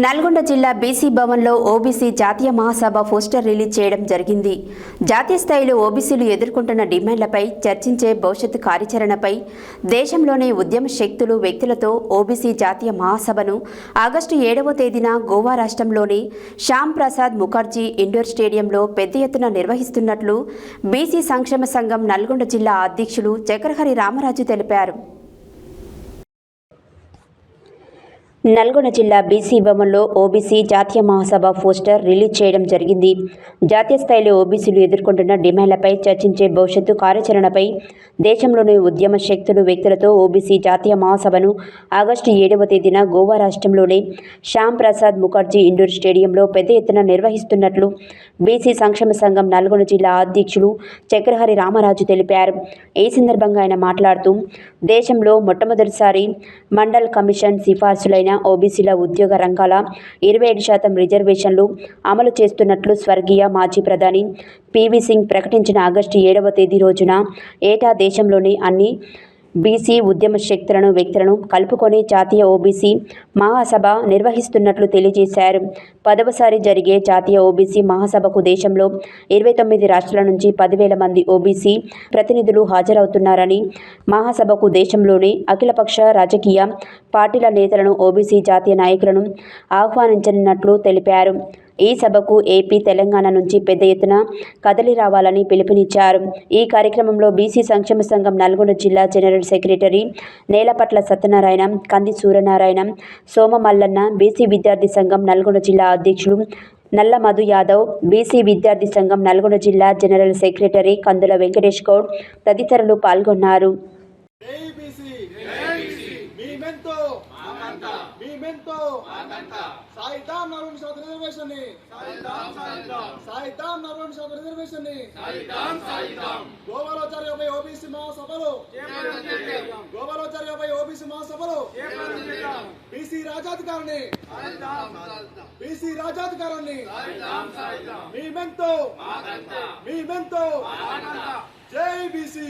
నల్గొండ జిల్లా బీసీ భవన్లో ఓబీసీ జాతీయ మహాసభ పోస్టర్ రిలీజ్ చేయడం జరిగింది. జాతీయ స్థాయిలో ఓబీసీలు ఎదుర్కొంటున్న డిమాండ్లపై చర్చించే భవిష్యత్ కార్యాచరణపై దేశంలోని ఉద్యమ శక్తులు వ్యక్తులతో ఓబీసీ జాతీయ మహాసభను ఆగస్టు ఏడవ తేదీన గోవా రాష్ట్రంలోని శ్యామ్ ప్రసాద్ ముఖర్జీ ఇండోర్ స్టేడియంలో పెద్ద ఎత్తున నిర్వహిస్తున్నట్లు బీసీ సంక్షేమ సంఘం నల్గొండ జిల్లా అధ్యక్షులు చక్రహరి రామరాజు తెలిపారు. నల్గొండ జిల్లా బీసీ భవన్లో ఓబీసీ జాతీయ మహాసభ పోస్టర్ రిలీజ్ చేయడం జరిగింది. జాతీయ స్థాయిలో ఓబీసీలు ఎదుర్కొంటున్న డిమాండ్లపై చర్చించే భవిష్యత్తు కార్యాచరణపై దేశంలోని ఉద్యమ శక్తులు వ్యక్తులతో ఓబీసీ జాతీయ మహాసభను ఆగస్టు ఏడవ తేదీన గోవా రాష్ట్రంలోని శ్యామ్ ప్రసాద్ ముఖర్జీ ఇండోర్ స్టేడియంలో పెద్ద ఎత్తున నిర్వహిస్తున్నట్లు బీసీ సంక్షేమ సంఘం నల్గొండ జిల్లా అధ్యక్షులు చక్రహరి రామరాజు తెలిపారు. ఈ సందర్భంగా ఆయన మాట్లాడుతూ దేశంలో మొట్టమొదటిసారి మండల్ కమిషన్ సిఫార్సులైన ఓబీసీల ఉద్యోగ రంగాల ఇరవై ఏడు శాతం రిజర్వేషన్లు అమలు చేస్తున్నట్లు స్వర్గీయ మాజీ ప్రధాని పీవీ సింగ్ ప్రకటించిన ఆగస్టు ఏడవ తేదీ రోజున ఏటా దేశంలోని అన్ని బీసీ ఉద్యమ శక్తులను వ్యక్తులను కలుపుకొని జాతీయ ఓబీసీ మహాసభ నిర్వహిస్తున్నట్లు తెలియజేశారు. పదవసారి జరిగే జాతీయ ఓబీసీ మహాసభకు దేశంలో ఇరవై తొమ్మిది రాష్ట్రాల నుంచి పదివేల మంది ఓబీసీ ప్రతినిధులు హాజరవుతున్నారని మహాసభకు దేశంలోని అఖిలపక్ష రాజకీయ పార్టీల నేతలను ఓబీసీ జాతీయ నాయకులను ఆహ్వానించనున్నట్లు తెలిపారు. ఈ సభకు ఏపీ తెలంగాణ నుంచి పెద్ద ఎత్తున కదలి రావాలని పిలుపునిచ్చారు. ఈ కార్యక్రమంలో బీసీ సంక్షేమ సంఘం నల్గొండ జిల్లా జనరల్ సెక్రటరీ నేలపట్ల సత్యనారాయణ కంది సూర్యనారాయణ సోమ మల్లన్న బీసీ విద్యార్థి సంఘం నల్గొండ జిల్లా అధ్యక్షులు నల్ల మధు యాదవ్ బీసీ విద్యార్థి సంఘం నల్గొండ జిల్లా జనరల్ సెక్రటరీ కందుల వెంకటేష్ గౌడ్ తదితరులు పాల్గొన్నారు. మీ మెంతో మీ మెంతో. సాయితాం నరుణ్ శాత రిజర్వేషన్ని సాయితాం నరుణ్ శాత రిజర్వేషన్ని గోవాలో జరిగే ఓబీసీ మహాసభలు. గోవాలో జరిగే ఓబీసీ మహాసభలు. బీసీ రాజాధికారిని బీసీ రాజాధికారాన్ని. జై బీసీ.